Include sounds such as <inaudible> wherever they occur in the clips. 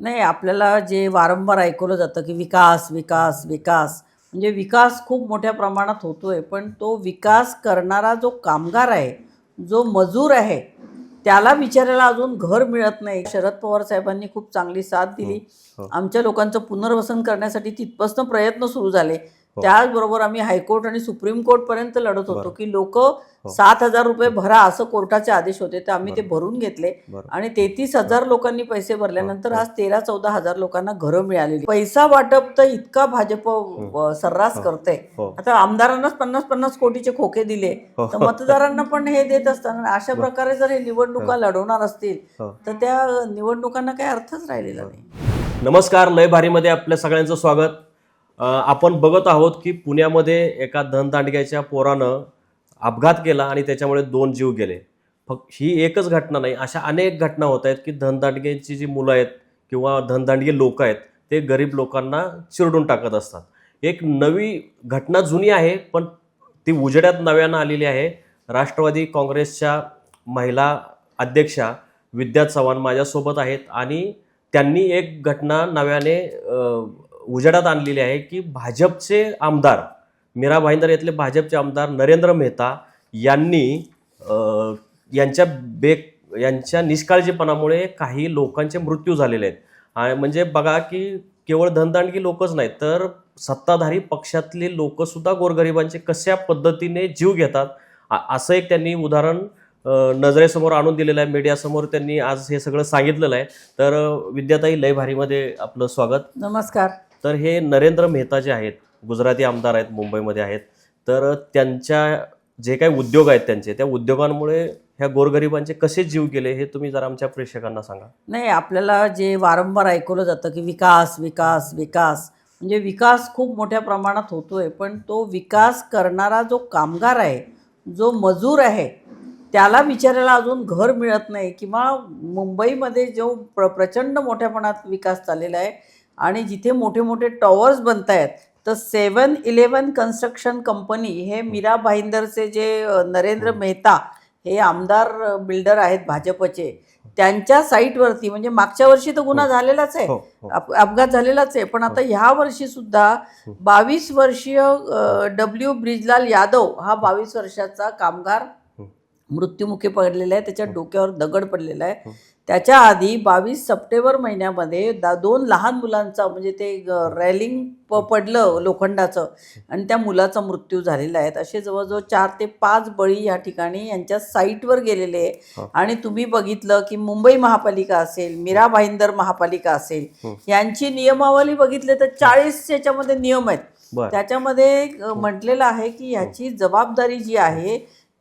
नाही आपल्याला जे वारंवार ऐकवलं जातं की विकास विकास विकास म्हणजे विकास खूप मोठ्या प्रमाणात होतोय पण तो विकास करणारा जो कामगार आहे जो मजूर आहे त्याला बिचारायला अजून घर मिळत नाही. शरद पवार साहेबांनी खूप चांगली साथ दिली. हो. आमच्या लोकांचं पुनर्वसन करण्यासाठी तिथपासून प्रयत्न सुरू झाले. त्याचबरोबर आम्ही हायकोर्ट आणि सुप्रीम कोर्ट पर्यंत लढत होतो. की लोक सात हजार रुपये भरा असं कोर्टाचे आदेश होते. तर आम्ही ते भरून घेतले. आणि तेहतीस हजार लोकांनी पैसे भरल्यानंतर हो. आज तेरा चौदा हजार लोकांना घरं मिळालेली. पैसा वाटप तर इतका भाजप अ, सर्रास करते हो. आता आमदारांनाच पन्नास पन्नास कोटीचे खोके दिले. हो. तर मतदारांना पण हे देत असताना अशा प्रकारे जर हे निवडणुका लढवणार असतील हो. तर त्या निवडणुकांना काही अर्थच राहिलेला नाही. नमस्कार. लय भारीमध्ये आपल्या सगळ्यांचं स्वागत. आपण बघत आहोत की पुण्यामध्ये एका धनदांडग्याच्या पोरानं अपघात केला आणि त्याच्यामुळे दोन जीव गेले. फक्त ही एकच घटना नाही अशा अनेक घटना होत आहेत की धनदांडग्याची जी मुलं आहेत किंवा धनदांडगे लोक आहेत ते गरीब लोकांना चिरडून टाकत असतात. एक नवी घटना जुनी आहे पण ती उजेड्यात नव्यानं आलेली आहे. राष्ट्रवादी काँग्रेसच्या महिला अध्यक्षा विद्या चव्हाण माझ्यासोबत आहेत आणि त्यांनी एक घटना नव्याने उजेडात आणलेली आहे की भाजपचे आमदार मीरा भाईंदर येथले भाजपचे आमदार नरेंद्र मेहता यांनी यांच्या बेक यांच्या निष्काळजीपणामुळे काही लोकांचे मृत्यू झालेले आहेत. आणि म्हणजे बघा की केवळ धनदांडगी लोकच नाही तर सत्ताधारी पक्षातले लोकसुद्धा गोरगरिबांचे कशा पद्धतीने जीव घेतात? असं एक त्यांनी उदाहरण नजरेसमोर आणून दिलेलं आहे. मीडियासमोर त्यांनी आज हे सगळं सांगितलेलं आहे. तर विद्याताई लय भारीमध्ये आपलं स्वागत. नमस्कार. तर हे नरेंद्र मेहता जे आहेत गुजराती आमदार आहेत मुंबईमध्ये आहेत तर त्यांच्या जे काही उद्योग आहेत त्यांचे त्या उद्योगांमुळे ह्या गोरगरिबांचे कसे जीव गेले हे तुम्ही जरा आमच्या प्रेक्षकांना सांगा. नाही आपल्याला जे वारंवार ऐकवलं जातं की विकास विकास विकास म्हणजे विकास खूप मोठ्या प्रमाणात होतोय पण तो विकास करणारा जो कामगार आहे जो मजूर आहे त्याला बिचारायला अजून घर मिळत नाही किंवा मुंबईमध्ये जो प्र प्रचंड मोठ्या प्रमाणात विकास चाललेला आहे आणि जिथे मोठे मोठे टॉवर्स बनत आहेत तर सेवन इलेवन कन्स्ट्रक्शन कंपनी हे मीरा भाईंदरचे जे नरेंद्र मेहता हे आमदार बिल्डर आहेत भाजपचे त्यांच्या साईटवरती म्हणजे मागच्या वर्षी तर गुन्हा झालेलाच आहे. हो हो. अप- अपघात झालेलाच आहे. पण आता ह्या वर्षी सुद्धा बावीस वर्षीय डब्ल्यू ब्रिजलाल यादव हा बावीस वर्षाचा कामगार मृत्युमुखी पडलेला आहे. त्याच्या डोक्यावर दगड पडलेला आहे. त्याच्या आधी बावीस सप्टेंबर महिन्यामध्ये दा दोन लहान मुलांचा म्हणजे ते रॅलिंग प पडलं लोखंडाचं आणि त्या मुलाचा मृत्यू झालेला आहे. असे जवळजवळ चार ते पाच बळी या ठिकाणी यांच्या साईटवर गेलेले आहे. हा. आणि तुम्ही बघितलं की मुंबई महापालिका असेल मीरा भाईंदर महापालिका असेल हं. यांची नियमावली बघितले तर चाळीस याच्यामध्ये नियम आहेत. त्याच्यामध्ये म्हटलेलं आहे की ह्याची जबाबदारी जी आहे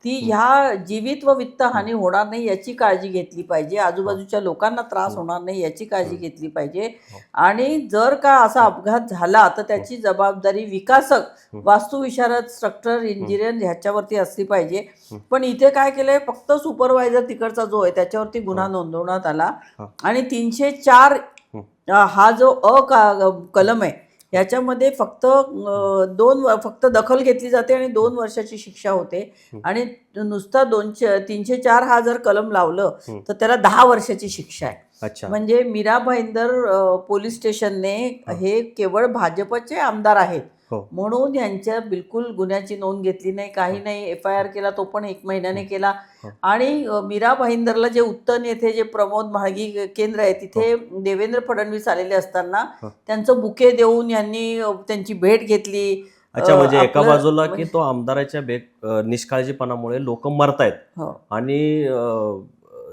ती ह्या जीवित व वित्त हानी होणार नाही याची काळजी घेतली पाहिजे. आजूबाजूच्या लोकांना त्रास होणार नाही याची काळजी घेतली पाहिजे. आणि जर का असा अपघात झाला तर त्याची जबाबदारी विकासक वास्तुविशारद स्ट्रक्चर इंजिनियर ह्याच्यावरती असली पाहिजे. पण इथे काय केलंय फक्त सुपरवायझर तिकडचा जो आहे त्याच्यावरती गुन्हा नोंदवण्यात आला. हा. आणि तीनशे चार हं. हा जो अ कलम आहे याच्यामध्ये फक्त दोन फक्त दखल घेतली जाते आणि दोन वर्षाची शिक्षा होते. आणि नुसता दोनशे तीनशे चार हा जर कलम लावलं. तर त्याला दहा वर्षाची शिक्षा आहे. अच्छा. म्हणजे मीरा भाईंदर पोलीस स्टेशनने हे केवळ भाजपचे आमदार आहेत. म्हणून यांच्या बिलकुल गुन्ह्याची नोंद घेतली नाही काही नाही. एफ आय आर केला तो पण एक महिन्याने केला. हो. आणि अ, मीरा भाईंदरला जे उत्तन येथे जे प्रमोद म्हाळगी केंद्र आहे तिथे देवेंद्र फडणवीस आलेले असताना हो. त्यांचं बुके देऊन यांनी त्यांची भेट घेतली. अच्छा म्हणजे एका बाजूला की म्हणजे- तो आमदाराच्या निष्काळजीपणामुळे लोक मरतायत. हो. आणि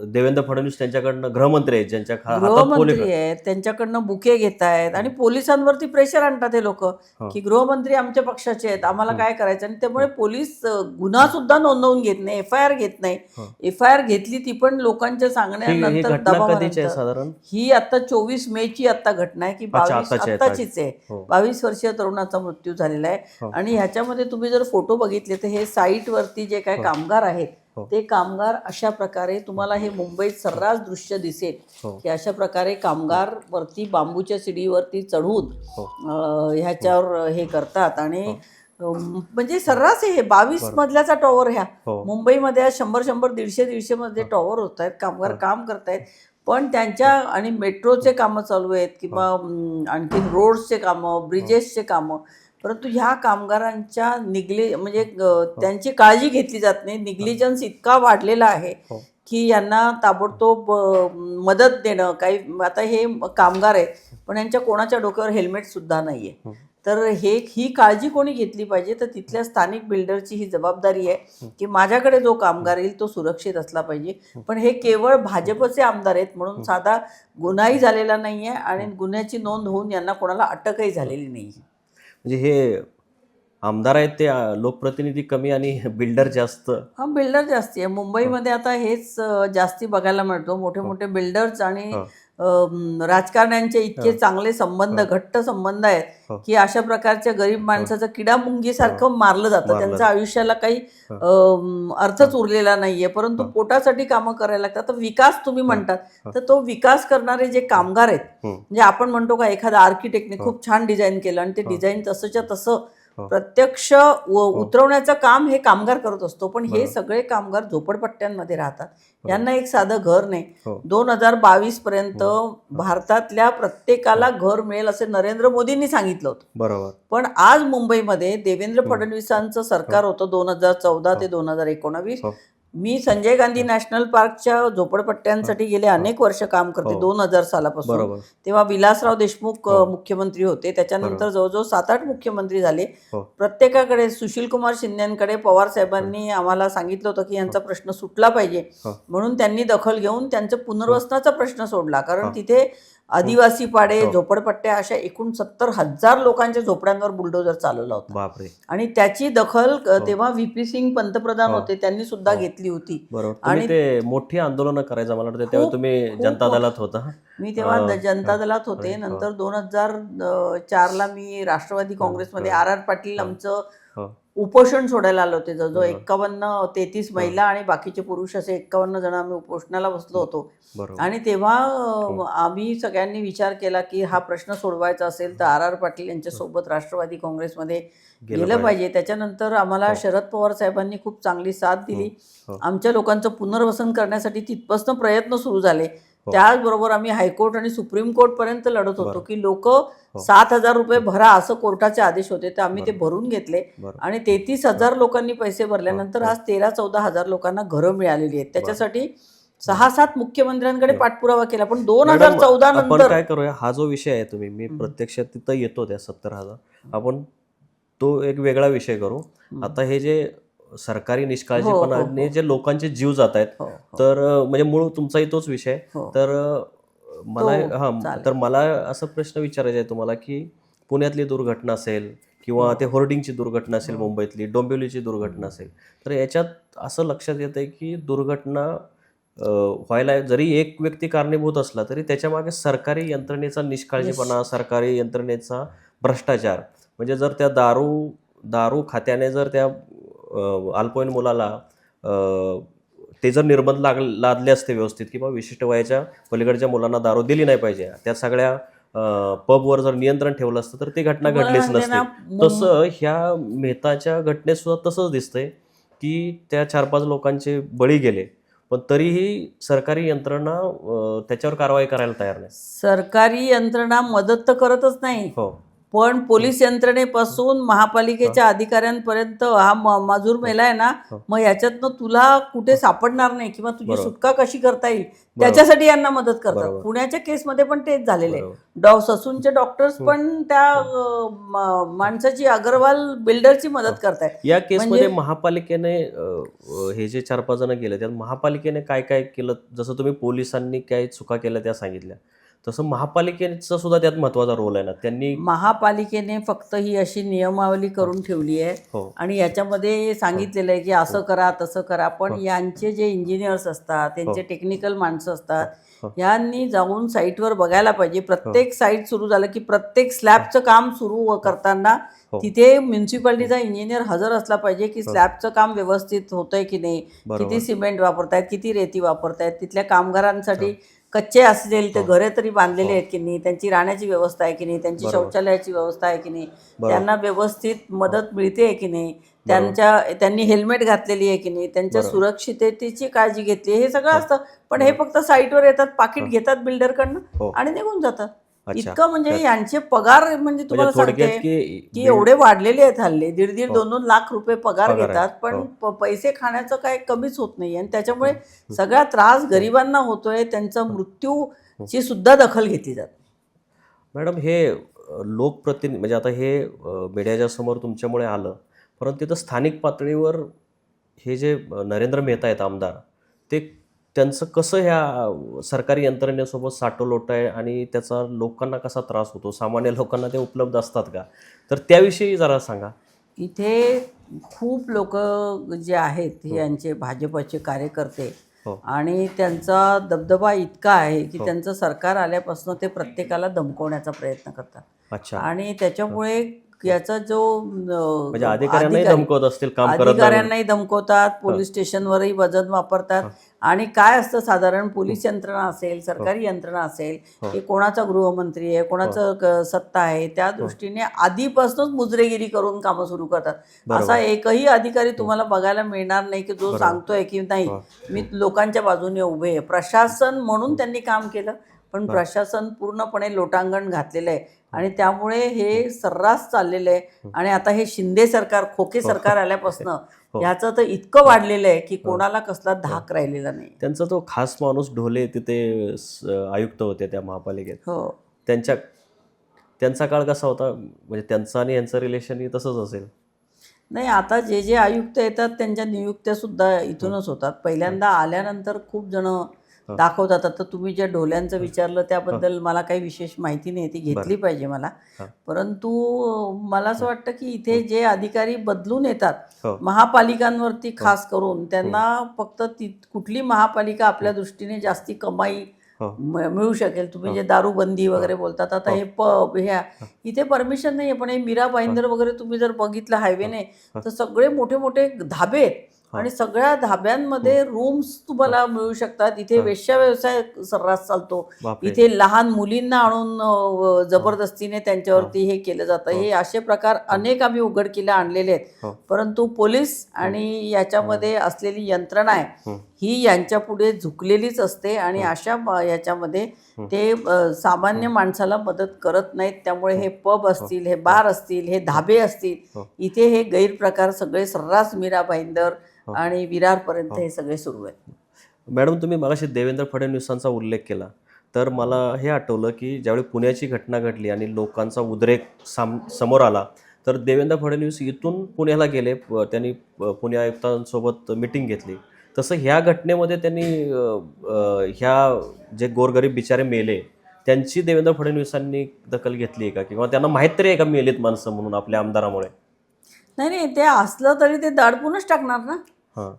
देवेंद्र फडणवीस त्यांच्याकडनं गृहमंत्री आहेत ज्यांच्या खा- हातात गृहमंत्री आहेत. त्यांच्याकडनं बुके घेत आहेत आणि पोलिसांवरती प्रेशर आणतात हे लोक की गृहमंत्री आमच्या पक्षाचे आहेत आम्हाला काय करायचं? आणि त्यामुळे पोलीस अ, गुन्हा सुद्धा नोंदवून घेत नाही एफ आय आर घेत नाही. हं. एफ आय आर घेतली ती पण लोकांच्या ही ही सांगण्यानंतर घटना कधीची आहे दबावानंतर. साधारण? ही आता चोवीस मे ची आता घटना आहे की बावीस आताची आहे, आत्ताचीच आहे. हो. बावीस वर्षीय तरुणाचा मृत्यू झालेला आहे. हो. आणि ह्याच्यामध्ये तुम्ही जर फोटो बघितले तर हे साईट वरती जे काय कामगार आहेत हो. ते कामगार अशा प्रकारे तुम्हाला हे मुंबईत सर्रास दृश्य दिसेल हो. की अशा प्रकारे कामगार वरती बांबूच्या सिडीवरती चढून हो. ह्याच्यावर हे करतात आणि म्हणजे सर्रास हे बावीस मजल्याचा टॉवर ह्या. हो. मुंबईमध्ये शंभर शंभर दीडशे दीडशे मध्ये टॉवर होत आहेत कामगार काम करतायत. पण त्यांच्या आणि मेट्रोचे कामं चालू आहेत किंवा अं, आणखीन रोड्सचे कामं ब्रिजेसचे कामं परंतु ह्या कामगारांच्या निगले म्हणजे अं, त्यांची काळजी घेतली जात नाही. निग्लिजन्स इतका वाढलेला आहे हो. की यांना ताबडतोब मदत देणं काही आता हे कामगार आहेत पण यांच्या कोणाच्या डोक्यावर हेल्मेट सुद्धा नाहीये. हं. तर हे ही काळजी कोणी घेतली पाहिजे? तर तिथल्या स्थानिक बिल्डरची ही जबाबदारी आहे की माझ्याकडे जो कामगार येईल तो सुरक्षित असला पाहिजे. पण हे केवळ भाजपचे आमदार आहेत म्हणून साधा गुन्हाही झालेला नाहीये आणि गुन्ह्याची नोंद होऊन यांना कोणाला अटकही झालेली नाही म्हणजे हे आमदार आहेत ते लोकप्रतिनिधी कमी आणि बिल्डर जास्त. हा बिल्डर जास्ती आहे. मुंबईमध्ये आता हेच जास्ती बघायला मिळतो. मोठे मोठे बिल्डर्स आणि हो. राजकारण्यांचे इतके चांगले संबंध घट्ट संबंध आहेत हो. की अशा प्रकारच्या गरीब माणसाचं किडामुंगीसारखं मारलं जातं. त्यांच्या आयुष्याला काही हो. अर्थच उरलेला नाहीये. परंतु पोटासाठी कामं करायला लागतात. तर विकास तुम्ही म्हणतात. तर तो विकास करणारे जे कामगार आहेत हं. म्हणजे आपण म्हणतो का एखादा आर्किटेक्टने खूप छान डिझाईन केलं आणि ते डिझाईन तसंच्या तसं हो. प्रत्यक्ष व- उतरवण्याचं काम हे कामगार करत असतो पण हे. सगळे कामगार झोपडपट्ट्यांमध्ये राहतात. यांना एक साधं घर नाही. हो. दोन हजार बावीस पर्यंत भारतातल्या प्रत्येकाला घर मिळेल असे नरेंद्र मोदींनी सांगितलं होतं. बरोबर. पण आज मुंबईमध्ये देवेंद्र फडणवीसांचं सरकार होतं दोन हजार चौदा ते दोन हजार एकोणावीस. हो. मी संजय गांधी नॅशनल पार्कच्या झोपडपट्ट्यांसाठी गेले अनेक वर्ष काम करते हो. दोन हजार सालापासून तेव्हा विलासराव देशमुख हो. मुख्यमंत्री होते त्याच्यानंतर. जवळजवळ सात आठ मुख्यमंत्री झाले हो. प्रत्येकाकडे सुशील कुमार शिंदेकडे पवार साहेबांनी आम्हाला सांगितलं होतं की यांचा प्रश्न सुटला पाहिजे हो. म्हणून त्यांनी दखल घेऊन त्यांचा पुनर्वसनाचा प्रश्न सोडला कारण हो. तिथे आदिवासी पाडे हो. झोपडपट्ट्या अशा एकूण सत्तर हजार लोकांच्या झोपड्यांवर बुलडोजर चालवला होता बापरे आणि त्याची दखल हो. तेव्हा व्हीपी सिंग पंतप्रधान हो. होते त्यांनी सुद्धा. घेतली होती आणि- ते मोठी आंदोलनं करायचं मला वाटतं तेव्हा तुम्ही जनता. दलात होता मी तेव्हा जनता. दलात होते. नंतर दोन हजार चारला मी राष्ट्रवादी काँग्रेसमध्ये. R R Patil. आमचं. उपोषण सोडायला आलो होते जवळजवळ. एक्कावन्न तेहतीस महिला आणि बाकीचे पुरुष असे एक्कावन्न जण आम्ही उपोषणाला बसलो होतो आणि तेव्हा हो. आम्ही सगळ्यांनी विचार केला की हा प्रश्न सोडवायचा असेल तर आर आर पाटील यांच्यासोबत राष्ट्रवादी काँग्रेसमध्ये गेलं पाहिजे त्याच्यानंतर आम्हाला हो. शरद पवार साहेबांनी खूप चांगली साथ दिली हो. आमच्या लोकांचं पुनर्वसन करण्यासाठी तिथपासून प्रयत्न सुरू झाले. त्याचबरोबर आम्ही हायकोर्ट आणि सुप्रीम कोर्ट पर्यंत लढत होतो. की लोक सात हजार रुपये भरा असं कोर्टाचे आदेश होते तर आम्ही ते. भरून घेतले आणि तेहतीस हजार लोकांनी पैसे भरल्यानंतर हो. आज तेरा चौदा हजार लोकांना घरं मिळालेली आहेत त्याच्यासाठी सहा सात मुख्यमंत्र्यांकडे हो. पाठपुरावा केला पण दोन हजार चौदा नंतर काय करूया हा जो विषय आहे तुम्ही मी हं. प्रत्यक्षात तिथं येतो त्या सत्तर हजार आपण तो एक वेगळा विषय करू हं. आता हे जे सरकारी हो, हो, निष्काळजीपणाने हो. जे लोकांचे जीव जात आहेत हो, हो, तर म्हणजे मूळ तुमचाही तोच विषय. हो. तर मला हा. तर मला असा प्रश्न विचारायचा आहे तुम्हाला की पुण्यातली दुर्घटना असेल किंवा ते होर्डिंगची दुर्घटना असेल हो. मुंबईतली डोंबिवलीची दुर्घटना असेल तर याच्यात असं लक्षात येतं आहे की दुर्घटना व्हायला जरी एक व्यक्ती कारणीभूत असला तरी त्याच्यामागे सरकारी यंत्रणेचा निष्काळजीपणा सरकारी यंत्रणेचा भ्रष्टाचार म्हणजे जर त्या दारू दारू खात्याने जर त्या अल्पवयीन मुलाला ते जर निर्बंध लाग लादले असते व्यवस्थित किंवा विशिष्ट वयाच्या पलीकडच्या मुलांना दारू दिली नाही पाहिजे त्या सगळ्या पबवर जर नियंत्रण ठेवलं असतं तर ती घटना घडलीच सांगते नसते. तसं ह्या मेहताच्या घटनेत सुद्धा तसंच दिसतंय की त्या चार पाच लोकांचे बळी गेले पण तरीही सरकारी यंत्रणा त्याच्यावर कारवाई करायला तयार नाही. सरकारी यंत्रणा मदत तर करतच नाही. हो. पण पोलीस यंत्रणेपासून महापालिकेच्या अधिकाऱ्यांपर्यंत हा म- मजूर मेला आहे ना. मग याच्यातनं तुला कुठे सापडणार नाही किंवा तुझी बरोबर. सुटका कशी करता येईल? त्याच्यासाठी यांना मदत करतात. बरोबर. पुण्याच्या केसमध्ये पण तेच झालेलं आहे. बरोबर. डॉ ससूनचे डॉक्टर्स. पण त्या अं, म- माणसाची अग्रवाल बिल्डरची मदत करतायत. या केसमध्ये म्हणजे- महापालिकेने अं, अं, हे जे चार पाच जण गेले त्यात महापालिकेने काय काय केलं? जसं तुम्ही पोलिसांनी काय चुका केल्या त्या सांगितल्या. तसं महापालिकेचा सुद्धा त्यात महत्त्वाचा रोल आहे ना. त्यांनी महापालिकेने फक्त ही अशी नियमावली करून ठेवली आहे. हो. आणि याच्यामध्ये सांगितलेलं आहे की असं करा तसं करा. पण हो. यांचे जे इंजिनियर्स असतात त्यांचे टेक्निकल माणसं असतात हो. यांनी जाऊन साईटवर बघायला पाहिजे. प्रत्येक साईट सुरू झालं की प्रत्येक स्लॅबचं काम सुरू करताना हो. तिथे म्युन्सिपाल्टीचा इंजिनियर हजर असला पाहिजे की स्लॅबचं काम व्यवस्थित होतंय की नाही? किती सिमेंट वापरतायत किती रेती वापरतायत? तिथल्या कामगारांसाठी कच्चे असलेले ते हो. घरे तरी बांधलेले आहेत की नाही त्यांची राहण्याची व्यवस्था आहे की नाही त्यांची. शौचालयाची व्यवस्था आहे की नाही. त्यांना व्यवस्थित मदत मिळते आहे की नाही त्यांच्या त्यांनी हेल्मेट घातलेली आहे की नाही त्यांच्या. सुरक्षिततेची काळजी घेतली हे सगळं असतं पण हे फक्त साईटवर येतात पाकिट हो. घेतात बिल्डरकडनं हो. आणि निघून जातात. इतकं म्हणजे यांचे पगार म्हणजे तुम्हाला म्हणजे थोडक्यात सांगते की एवढे वाढलेले आहेत हल्ले. दीड दीड हो. दोन दोन लाख रुपये पगार. घेतात पण हो. पैसे खाण्याचं काय कमीच होत नाही आणि त्याच्यामुळे सगळा त्रास गरिबांना होतोय. त्यांचा मृत्यूची सुद्धा दखल घेतली जाते मॅडम हे लोकप्रतिनिधी म्हणजे आता हे मीडियाच्या समोर तुमच्यामुळे आलं परंतु तिथं स्थानिक पातळीवर हे जे नरेंद्र मेहता आहेत आमदार ते त्यांचं कसं ह्या सरकारी यंत्रणेसोबत साठोलोट आहे आणि त्याचा लोकांना कसा त्रास होतो? सामान्य लोकांना ते उपलब्ध असतात का? तर त्याविषयी जरा सांगा. इथे खूप लोक जे आहेत हे. यांचे भाजपचे कार्यकर्ते हो. आणि त्यांचा दबदबा इतका आहे की हो. त्यांचं सरकार आल्यापासून ते प्रत्येकाला धमकवण्याचा प्रयत्न करतात. अच्छा. आणि त्याच्यामुळे याचा जो म्हणजे अधिकाऱ्यांनाही धमकवतात पोलीस स्टेशनवरही वजन वापरतात. आणि काय असतं साधारण पोलीस यंत्रणा असेल सरकारी यंत्रणा असेल हो. की कोणाचा गृहमंत्री आहे कोणाचं क- सत्ता आहे त्या दृष्टीने आधीपासूनच मुजरेगिरी करून कामं सुरू करतात. असा एकही अधिकारी तुम्हाला बघायला मिळणार नाही की जो. सांगतोय की नाही. हो. मी लोकांच्या बाजूने उभे आहे. प्रशासन म्हणून त्यांनी काम केलं पण. प्रशासन पूर्णपणे लोटांगण घातलेलं आहे. आणि त्यामुळे हे सर्रास चाललेलं आहे. आणि आता हे शिंदे सरकार खोके सरकार आल्यापासून <laughs> हो. ह्याचं तर इतकं वाढलेलं आहे की कोणाला कसला धाक राहिलेला नाही. त्यांचा तो खास माणूस ढोले तिथे आयुक्त होते त्या महापालिकेत. हो. त्यांच्या त्यांचा काळ कसा होता? म्हणजे त्यांचा आणि यांचं रिलेशनही तसंच असेल. नाही आता जे जे आयुक्त येतात त्यांच्या नियुक्त्या सुद्धा इथूनच होतात. पहिल्यांदा आल्यानंतर खूप जण दाखवतात. आता तुम्ही ज्या ढोल्यांचं विचारलं त्याबद्दल मला काही विशेष माहिती नाही. ती घेतली पाहिजे मला. हा. परंतु मला असं वाटतं की इथे जे अधिकारी बदलून येतात हो. महापालिकांवरती खास करून त्यांना फक्त ती कुठली महापालिका आपल्या दृष्टीने जास्ती कमाई हो. मिळू शकेल. तुम्ही जे दारूबंदी वगैरे बोलतात आता हे. पब ह्या इथे परमिशन नाही आहे पण हे मीरा भाईंदर वगैरे तुम्ही जर बघितलं हायवेने तर सगळे मोठे मोठे धाबे आणि सगळ्या धाब्यांमध्ये रूम्स तुम्हाला मिळू शकतात. इथे वेश्या व्यवसाय सर्रास चालतो. इथे लहान मुलींना आणून जबरदस्तीने त्यांच्यावरती हे. केलं जातं. हे. असे प्रकार अनेक आम्ही उघडकीला आणलेले आहेत. हो. परंतु पोलीस आणि याच्यामध्ये असलेली यंत्रणा आहे. हं. यांच्या पुढे झुकलेलीच असते आणि अशा याच्यामध्ये ते सामान्य माणसाला मदत करत नाहीत. त्यामुळे हे. पब असतील हे बार असतील हे धाबे असतील. इथे हे गैरप्रकार सगळे सर्रास मीरा भाईंदर. आणि विरारपर्यंत हे. सगळे सुरू आहेत. मॅडम तुम्ही मगाशी देवेंद्र फडणवीसांचा उल्लेख केला. तर मला हे आठवलं की ज्यावेळी पुण्याची घटना घडली आणि लोकांचा उद्रेक साम समोर आला तर देवेंद्र फडणवीस इथून पुण्याला गेले. त्यांनी पुणे आयुक्तांसोबत मिटिंग घेतली. तसं ह्या घटनेमध्ये त्यांनी ह्या जे गोरगरीब बिचारे मेले त्यांची देवेंद्र फडणवीसांनी दखल घेतली आहे का? किंवा त्यांना माहीत तरी आहे का मेलेत माणसं म्हणून आपल्या आमदारामुळे? नाही नाही ते असलं तरी ते दाडपूनच टाकणार ना.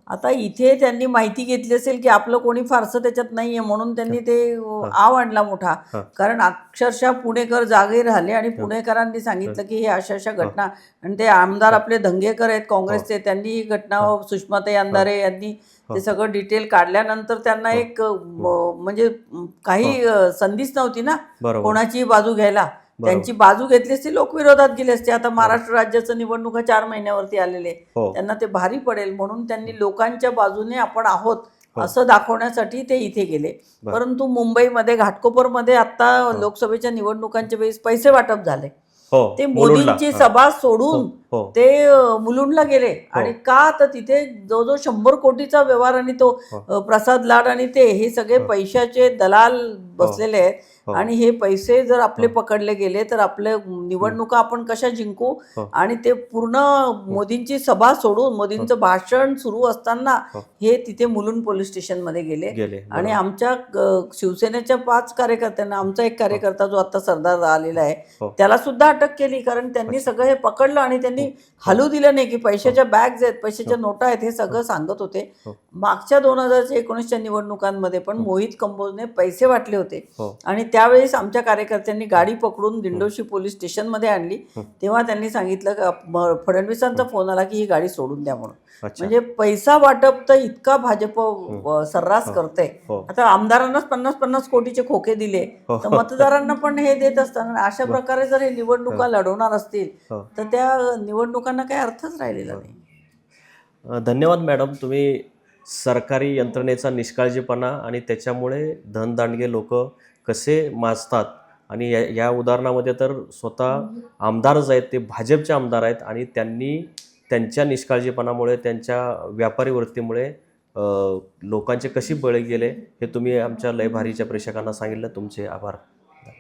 आता इथे त्यांनी माहिती घेतली असेल की आपलं कोणी फारसं त्याच्यात नाहीये म्हणून त्यांनी ते आव आणला मोठा. कारण अक्षरशः पुणेकर जागे राहिले आणि पुणेकरांनी सांगितलं की हे अशा अशा घटना. आणि ते आमदार आपले दंगेकर आहेत काँग्रेसचे. त्यांनी ही घटना सुषमाताई अंधारे यांनी ते सगळं डिटेल काढल्यानंतर त्यांना एक अ, म- म्हणजे काही संधीच नव्हती ना कोणाची बाजू घ्यायला. त्यांची बाजू घेतली असती लोक विरोधात गेले असते. आता महाराष्ट्र राज्याचं निवडणुका चार महिन्यावरती आलेले. हो. त्यांना ते भारी पडेल म्हणून त्यांनी लोकांच्या बाजूने आपण आहोत असं दाखवण्यासाठी ते इथे गेले. परंतु मुंबईमध्ये घाटकोपरमध्ये आता लोकसभेच्या निवडणुकांच्या वेळेस पैसे वाटप झाले. हो. ते. मोदींची हां. सभा सोडून हो. ते अ, मुलुंडला गेले. आणि का तर तिथे जवळजवळ शंभर कोटीचा व्यवहार आणि तो हो. प्रसाद लाड आणि ते हे सगळे पैशाचे दलाल बसलेले आहेत. हो. आणि हे पैसे जर आपले पकडले गेले तर आपले निवडणुका आपण कशा जिंकू? हो. आणि ते पूर्ण मोदींची सभा सोडून मोदींचं भाषण सुरू असताना हो. हे तिथे मुलुंड पोलीस स्टेशनमध्ये गेले. गेले. आणि आमच्या शिवसेनेच्या पाच कार्यकर्त्यांना आमचा एक कार्यकर्ता जो आता सरदार आलेला आहे हो. त्याला सुद्धा अटक केली. कारण त्यांनी सगळं हे पकडलं आणि त्यांनी हलू दिलं नाही की पैशाच्या बॅग्स आहेत पैशाच्या नोटा आहेत हे सगळं सांगत होते. हो. मागच्या दोन हजारच्या एकोणीसच्या निवडणुकांमध्ये पण मोहित कंबोजने पैसे वाटले होते. हो. आणि त्यावेळेस आमच्या कार्यकर्त्यांनी गाडी पकडून दिंडोशी पोलीस स्टेशनमध्ये आणली. तेव्हा त्यांनी सांगितलं का फडणवीसांचा फोन आला की ही गाडी सोडून द्या म्हणून. म्हणजे पैसा वाटप तर इतका भाजप सर्रास करते हो. आता आमदारांनाच पन्नास पन्नास कोटीचे खोके दिले. हो. तर मतदारांना पण हे देत असताना अशा प्रकारे जर हे निवडणुका लढवणार असतील हो. तर त्या निवडणुकांना काही अर्थच राहिलेला नाही अ, धन्यवाद मॅडम. तुम्ही सरकारी यंत्रणेचा निष्काळजीपणा आणि त्याच्यामुळे धनदांडगे लोक कसे माजतात आणि या या उदाहरणामध्ये तर स्वतः आमदारच आहेत ते भाजपचे आमदार आहेत आणि त्यांनी त्यांच्या निष्काळजीपणामुळे त्यांच्या व्यापारी वृत्तीमुळे लोकांचे कशी बळी गेले हे तुम्ही आमच्या लय भारीच्या प्रेक्षकांना सांगितलं. तुमचे आभार.